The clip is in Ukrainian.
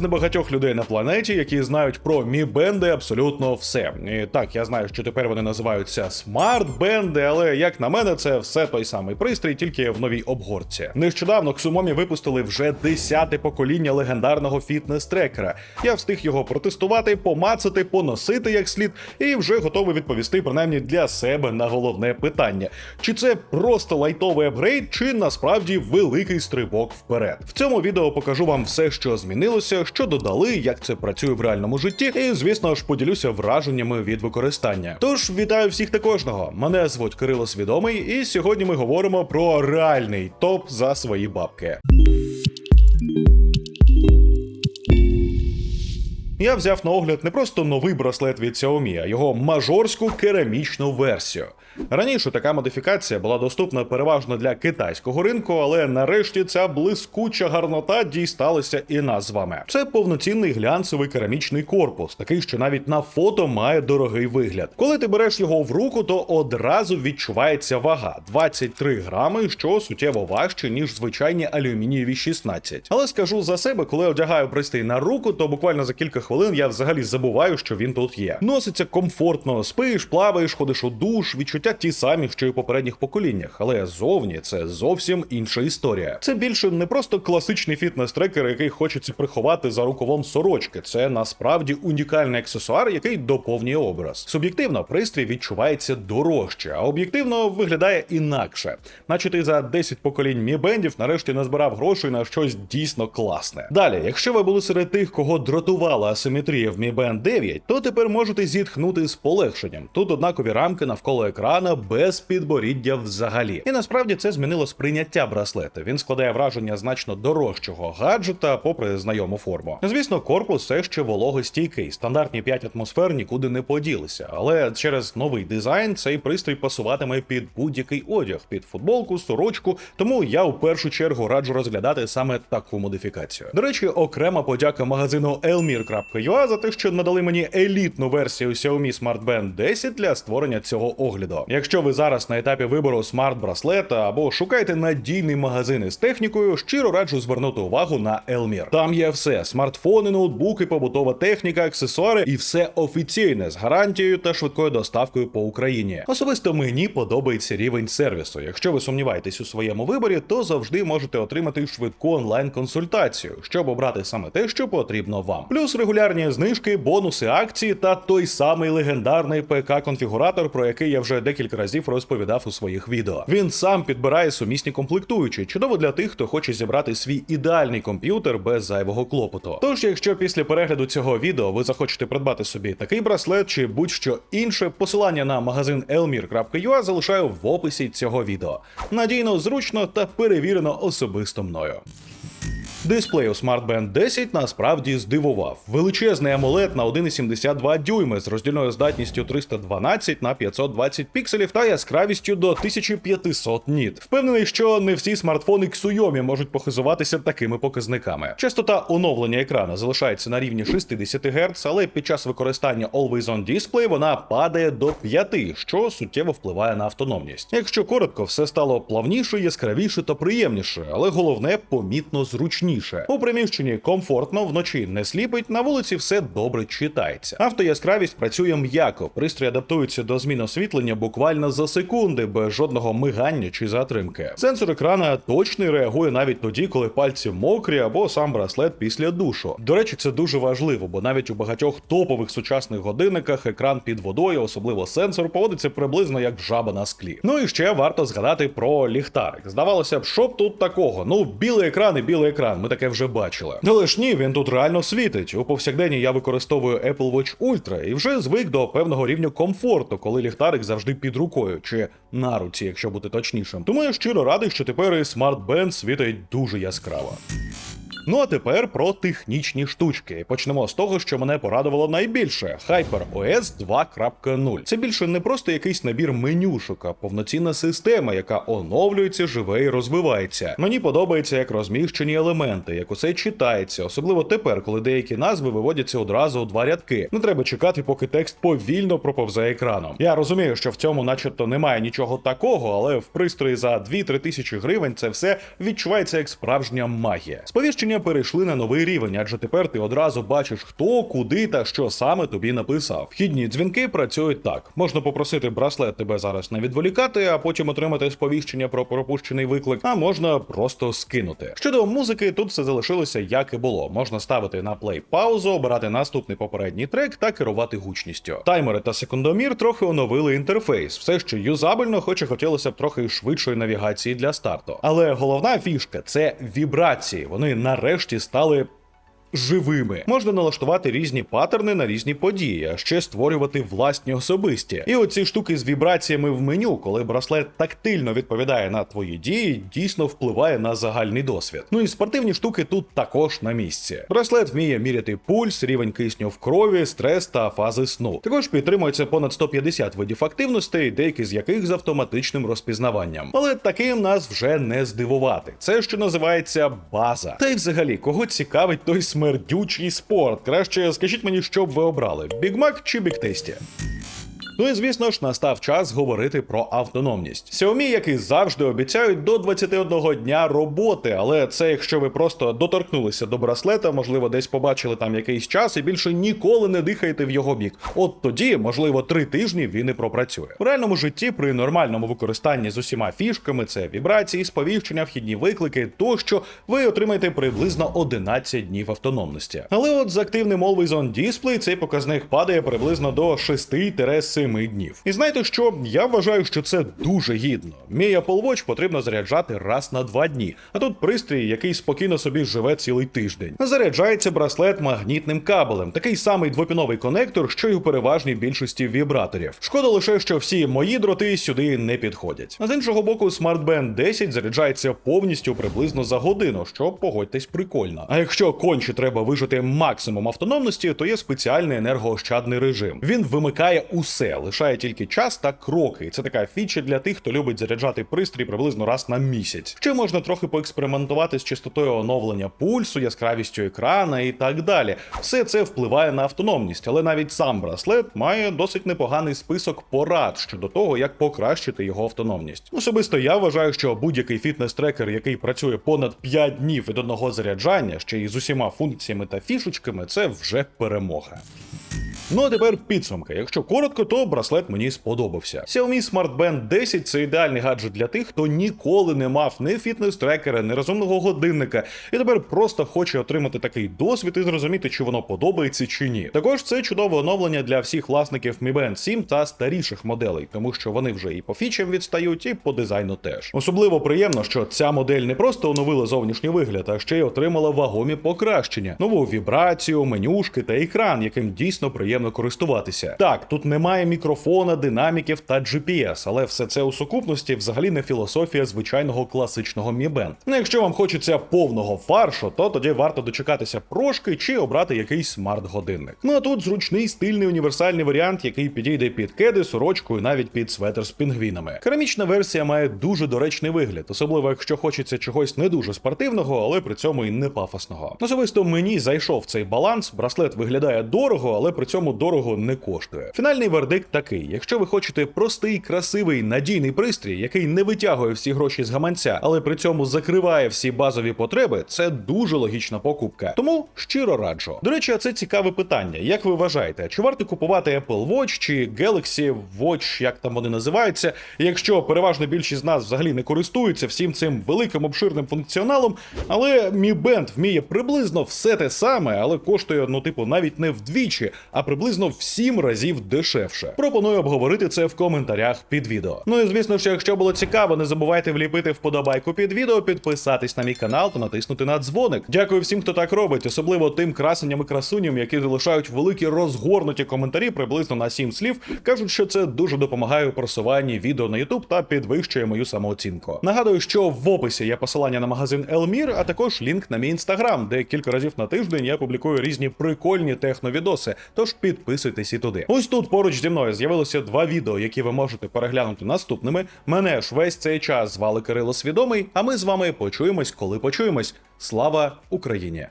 з небагатьох людей на планеті, які знають про мі-бенди абсолютно все. І так, я знаю, що тепер вони називаються смарт-бенди, але як на мене, це все той самий пристрій, тільки в новій обгорці. Нещодавно Ксумомі випустили вже десяте покоління легендарного фітнес-трекера. Я встиг його протестувати, помацати, поносити як слід, і вже готовий відповісти принаймні для себе на головне питання: чи це просто лайтовий апгрейд, чи насправді великий стрибок вперед. В цьому відео покажу вам все, що змінилося, що додали, як це працює в реальному житті, і звісно ж поділюся враженнями від використання. Тож вітаю всіх та кожного. Мене звуть Кирило Свідомий, і сьогодні ми говоримо про реальний топ за свої бабки. Я взяв на огляд не просто новий браслет від Xiaomi, а його мажорську керамічну версію. Раніше така модифікація була доступна переважно для китайського ринку, але нарешті ця блискуча гарнота дісталася і нас з вами. Це повноцінний глянцевий керамічний корпус, такий, що навіть на фото має дорогий вигляд. Коли ти береш його в руку, то одразу відчувається вага 23 грами, що суттєво важче, ніж звичайні алюмінієві 16. Але скажу за себе, коли одягаю пристрій на руку, то буквально за кілька хвилин я взагалі забуваю, що він тут є. Носиться комфортно, спиш, плаваєш, ходиш у душ, відчуття ті самі, що й у попередніх поколіннях, але зовні це зовсім інша історія. Це більше не просто класичний фітнес-трекер, який хочеться приховати за рукавом сорочки. Це насправді унікальний аксесуар, який доповнює образ. Суб'єктивно пристрій відчувається дорожче, а об'єктивно виглядає інакше. Наче ти за 10 поколінь мі-бендів нарешті назбирав грошей на щось дійсно класне. Далі, якщо ви були серед тих, кого дратувала асиметрія в Mi Band 9, то тепер можете зітхнути з полегшенням. Тут однакові рамки навколо екрана без підборіддя взагалі. І насправді це змінило сприйняття браслета. Він складає враження значно дорожчого гаджета, попри знайому форму. Звісно, корпус все ще вологостійкий. Стандартні 5 атмосфер нікуди не поділися, але через новий дизайн цей пристрій пасуватиме під будь-який одяг, під футболку, сорочку. Тому я у першу чергу раджу розглядати саме таку модифікацію. До речі, окрема подяка магазину elmir.ua за те, що надали мені елітну версію Xiaomi Smart Band 10 для створення цього огляду. Якщо ви зараз на етапі вибору смарт-браслета або шукаєте надійний магазин із технікою, щиро раджу звернути увагу на Elmir. Там є все: смартфони, ноутбуки, побутова техніка, аксесуари і все офіційне з гарантією та швидкою доставкою по Україні. Особисто мені подобається рівень сервісу. Якщо ви сумніваєтесь у своєму виборі, то завжди можете отримати швидку онлайн-консультацію, щоб обрати саме те, що потрібно вам. Плюс регулярні знижки, бонуси, акції та той самий легендарний ПК-конфігуратор, про який я вже декілька разів розповідав у своїх відео. Він сам підбирає сумісні комплектуючі, чудово для тих, хто хоче зібрати свій ідеальний комп'ютер без зайвого клопоту. Тож, якщо після перегляду цього відео ви захочете придбати собі такий браслет чи будь-що інше, посилання на магазин elmir.ua залишаю в описі цього відео. Надійно, зручно та перевірено особисто мною. Дисплей у Smart Band 10 насправді здивував. Величезний AMOLED на 1,72 дюйми з роздільною здатністю 312 на 520 пікселів та яскравістю до 1500 ніт. Впевнений, що не всі смартфони Xiaomi можуть похизуватися такими показниками. Частота оновлення екрана залишається на рівні 60 Гц, але під час використання Always On Display вона падає до 5, що суттєво впливає на автономність. Якщо коротко, все стало плавніше, яскравіше та приємніше, але головне помітно зручніше. У приміщенні комфортно, вночі не сліпить, на вулиці все добре читається. Автояскравість працює м'яко, пристрій адаптується до змін освітлення буквально за секунди, без жодного мигання чи затримки. Сенсор екрана точний реагує навіть тоді, коли пальці мокрі або сам браслет після душу. До речі, це дуже важливо, бо навіть у багатьох топових сучасних годинниках екран під водою, особливо сенсор, поводиться приблизно як жаба на склі. Ну і ще варто згадати про ліхтарик. Здавалося б, що б тут такого? Ну, білий екран і білий екран ми таке вже бачили. Але ж ні, він тут реально світить. У повсякденні я використовую Apple Watch Ultra і вже звик до певного рівня комфорту, коли ліхтарик завжди під рукою, чи на руці, якщо бути точнішим. Тому я щиро радий, що тепер і Smart Band світить дуже яскраво. Ну а тепер про технічні штучки. Почнемо з того, що мене порадувало найбільше: HyperOS 2.0. Це більше не просто якийсь набір менюшок, а повноцінна система, яка оновлюється, живе і розвивається. Мені подобається, як розміщені елементи, як усе читається, особливо тепер, коли деякі назви виводяться одразу у два рядки. Не треба чекати, поки текст повільно проповзе екраном. Я розумію, що в цьому, начебто, немає нічого такого, але в пристрої за 2-3 тисячі гривень це все відчувається як справжня магія. Сповіщення сповіщення перейшли на новий рівень, адже тепер ти одразу бачиш, хто, куди та що саме тобі написав. Вхідні дзвінки працюють так: можна попросити браслет тебе зараз не відволікати, а потім отримати сповіщення про пропущений виклик, а можна просто скинути. Щодо музики, тут все залишилося як і було. Можна ставити на плей паузу, обирати наступний попередній трек та керувати гучністю. Таймери та секундомір трохи оновили інтерфейс, все ще юзабельно, хоч і хотілося б трохи швидшої навігації для старту. Але головна фішка це вібрації. Вони нарешті стали. Живими можна налаштувати різні паттерни на різні події, а ще створювати власні особисті. І оці штуки з вібраціями в меню, коли браслет тактильно відповідає на твої дії, дійсно впливає на загальний досвід. Ну і спортивні штуки тут також на місці. Браслет вміє міряти пульс, рівень кисню в крові, стрес та фази сну. Також підтримується понад 150 видів активностей, деякі з яких з автоматичним розпізнаванням. Але таким нас вже не здивувати. Це що називається база. Та й взагалі, кого цікавить той смердючий спорт? Краще скажіть мені, що б ви обрали: Бігмак чи Бігтесті? Ну і звісно ж, настав час говорити про автономність. Xiaomi, як і завжди, обіцяють до 21 дня роботи, але це якщо ви просто доторкнулися до браслета, можливо, десь побачили там якийсь час і більше ніколи не дихаєте в його бік. От тоді, можливо, три тижні він і пропрацює. У реальному житті при нормальному використанні з усіма фішками, це вібрації, сповіщення, вхідні виклики, тощо ви отримаєте приблизно 11 днів автономності. Але от з активним Always On Display цей показник падає приблизно до 6-7 днів. І знаєте що? Я вважаю, що це дуже гідно. Мій Apple Watch потрібно заряджати раз на два дні, а тут пристрій, який спокійно собі живе цілий тиждень. Заряджається браслет магнітним кабелем, такий самий двопіновий конектор, що й у переважній більшості вібраторів. Шкода лише, що всі мої дроти сюди не підходять. А з іншого боку, Smart Band 10 заряджається повністю приблизно за годину, що погодьтесь прикольно. А якщо конче треба вижити максимум автономності, то є спеціальний енергоощадний режим. Він вимикає усе, лишає тільки час та кроки. І це така фіча для тих, хто любить заряджати пристрій приблизно раз на місяць. Ще можна трохи поекспериментувати з частотою оновлення пульсу, яскравістю екрана і так далі. Все це впливає на автономність, але навіть сам браслет має досить непоганий список порад щодо того, як покращити його автономність. Особисто я вважаю, що будь-який фітнес-трекер, який працює понад 5 днів від одного заряджання, ще й з усіма функціями та фішечками, це вже перемога. Ну а тепер підсумки. Якщо коротко, то браслет мені сподобався. Xiaomi Smart Band 10 це ідеальний гаджет для тих, хто ніколи не мав ні фітнес-трекера, ні розумного годинника, і тепер просто хоче отримати такий досвід і зрозуміти, чи воно подобається чи ні. Також це чудове оновлення для всіх власників Mi Band 7 та старіших моделей, тому що вони вже і по фічам відстають, і по дизайну теж. Особливо приємно, що ця модель не просто оновила зовнішній вигляд, а ще й отримала вагомі покращення, нову вібрацію, менюшки та екран, яким дійсно приємно користуватися. Так, тут немає мікрофона, динаміків та GPS, але все це у сукупності взагалі не філософія звичайного класичного Mi Band. Ну, якщо вам хочеться повного фаршу, то тоді варто дочекатися прошки чи обрати якийсь смарт-годинник. Ну а тут зручний стильний універсальний варіант, який підійде під кеди, сорочку і навіть під светр з пінгвінами. Керамічна версія має дуже доречний вигляд, особливо якщо хочеться чогось не дуже спортивного, але при цьому і не пафосного. Особисто мені зайшов цей баланс. Браслет виглядає дорого, але при цьому дорого не коштує. Фінальний вердикт такий: якщо ви хочете простий, красивий, надійний пристрій, який не витягує всі гроші з гаманця, але при цьому закриває всі базові потреби, це дуже логічна покупка. Тому щиро раджу. До речі, це цікаве питання. Як ви вважаєте, чи варто купувати Apple Watch чи Galaxy Watch, як там вони називаються, якщо переважна більшість з нас взагалі не користуються всім цим великим обширним функціоналом, але Mi Band вміє приблизно все те саме, але коштує, ну типу, навіть не вдвічі, а приблизно в 7 разів дешевше. Пропоную обговорити це в коментарях під відео. Ну і звісно ж, якщо було цікаво, не забувайте вліпити вподобайку під відео, підписатись на мій канал та натиснути на дзвоник. Дякую всім, хто так робить, особливо тим красенням і красуням, які залишають великі розгорнуті коментарі приблизно на 7 слів. кажуть, що це дуже допомагає у просуванні відео на YouTube та підвищує мою самооцінку. Нагадую, що в описі є посилання на магазин Елмір, а також лінк на мій інстаграм, де кілька разів на тиждень я публікую різні прикольні техновідоси. Тож підписуйтесь і туди. Ось тут поруч зі мною з'явилося два відео, які ви можете переглянути наступними. Мене ж весь цей час звали Кирило Свідомий. А ми з вами почуємось, коли почуємось. Слава Україні!